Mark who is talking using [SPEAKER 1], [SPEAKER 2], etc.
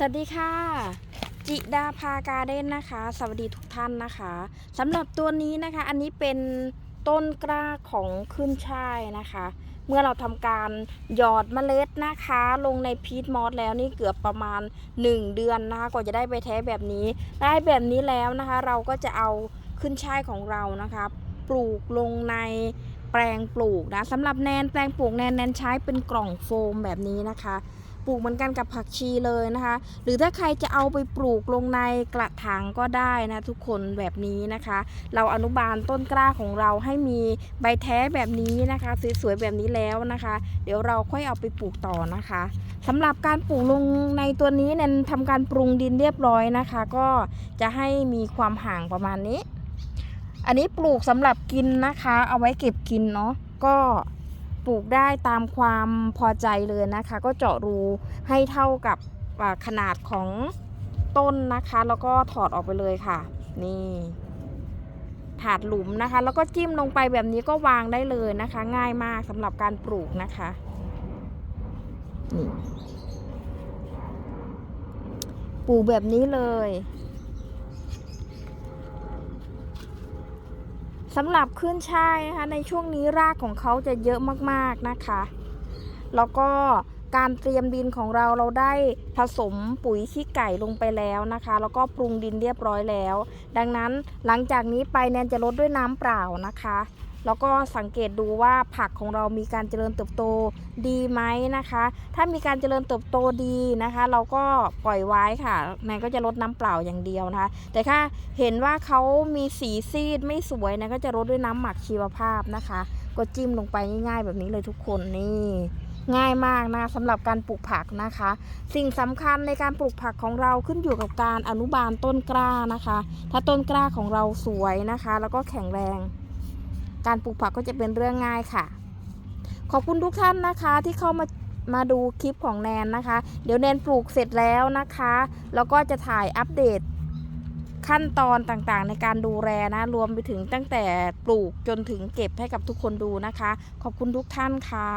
[SPEAKER 1] สวัสดีค่ะ จิดาภาการเด้นนะคะ สวัสดีทุกท่านนะคะสำหรับตัวนี้นะคะ อันนี้เป็นต้นกล้าของขึ้นช่ายนะคะ เมื่อเราทำการหยอดเมล็ดนะคะ ลงในพีทมอสแล้วนี่เกือบประมาณ 1 เดือนนะคะกว่าจะได้ใบแท้แบบนี้ ได้แบบนี้แล้วนะคะ เราก็จะเอาขึ้นช่ายของเรานะคะปลูกลงในแปลงปลูกนะสำหรับแนนแปลงปลูกแนนแนนใช้เป็นกล่องโฟมแบบนี้นะคะ ปลูกเหมือนกันกับผักชีเลยนะคะ หรือถ้าใครจะเอาไปปลูกลงในกระถางก็ได้นะทุกคนแบบนี้นะคะ เราอนุบาลต้นกล้าของเราให้มีใบแท้แบบนี้นะคะสวยๆแบบนี้แล้วนะคะ เดี๋ยวเราค่อยเอาไปปลูกต่อนะคะสำหรับการปลูกลงในตัวนี้เนี่ยทำการปรุงดินเรียบร้อยนะคะ ก็จะให้มีความห่างประมาณนี้ อันนี้ปลูกสำหรับกินนะคะ เอาไว้เก็บกินเนาะก็ ปลูกได้ตามความพอใจเลยนะคะ ก็เจาะรูให้เท่ากับขนาดของต้นนะคะ แล้วก็ถอดออกไปเลยค่ะ นี่ถาดหลุมนะคะ แล้วก็จิ้มลงไปแบบนี้ก็วางได้เลยนะคะ ง่ายมากสำหรับการปลูกนะคะนี่ปลูกแบบนี้เลย สำหรับขึ้นช่ายนะคะในช่วงนี้รากของเขาจะเยอะมากๆนะคะ แล้วก็การเตรียมดินของเราเราได้ผสมปุ๋ยขี้ไก่ลงไปแล้วนะคะ แล้วก็ปรุงดินเรียบร้อยแล้ว ดังนั้นหลังจากนี้ไปแนนจะลดด้วยน้ำเปล่านะคะ แล้วก็สังเกตดูว่าผักของเรามีการเจริญเติบโตดีไหมนะคะ ถ้ามีการเจริญเติบโตดีนะคะ เราก็ปล่อยไว้ค่ะแนนก็จะลดน้ำเปล่าอย่างเดียวนะคะ แต่ถ้าเห็นว่าเขามีสีซีดไม่สวยนะก็จะรดด้วยน้ำหมักชีวภาพนะคะ ก็จิ้มลงไปง่ายๆ แบบนี้เลยทุกคนนี่ง่ายมากนะสำหรับการปลูกผักนะคะ สิ่งสำคัญในการปลูกผักของเราขึ้นอยู่กับการอนุบาลต้นกล้านะคะ ถ้าต้นกล้าของเราสวยนะคะ แล้วก็แข็งแรง การปลูกผักก็จะเป็นเรื่องง่ายค่ะ ขอบคุณทุกท่านนะคะที่เข้ามามาดูคลิปของแนนนะคะ เดี๋ยวแนนปลูกเสร็จแล้วนะคะ แล้วก็จะถ่ายอัปเดตขั้นตอนต่างๆ ในการดูแลนะ รวมไปถึงตั้งแต่ปลูกจนถึงเก็บให้กับทุกคนดูนะคะ ขอบคุณทุกท่านค่ะ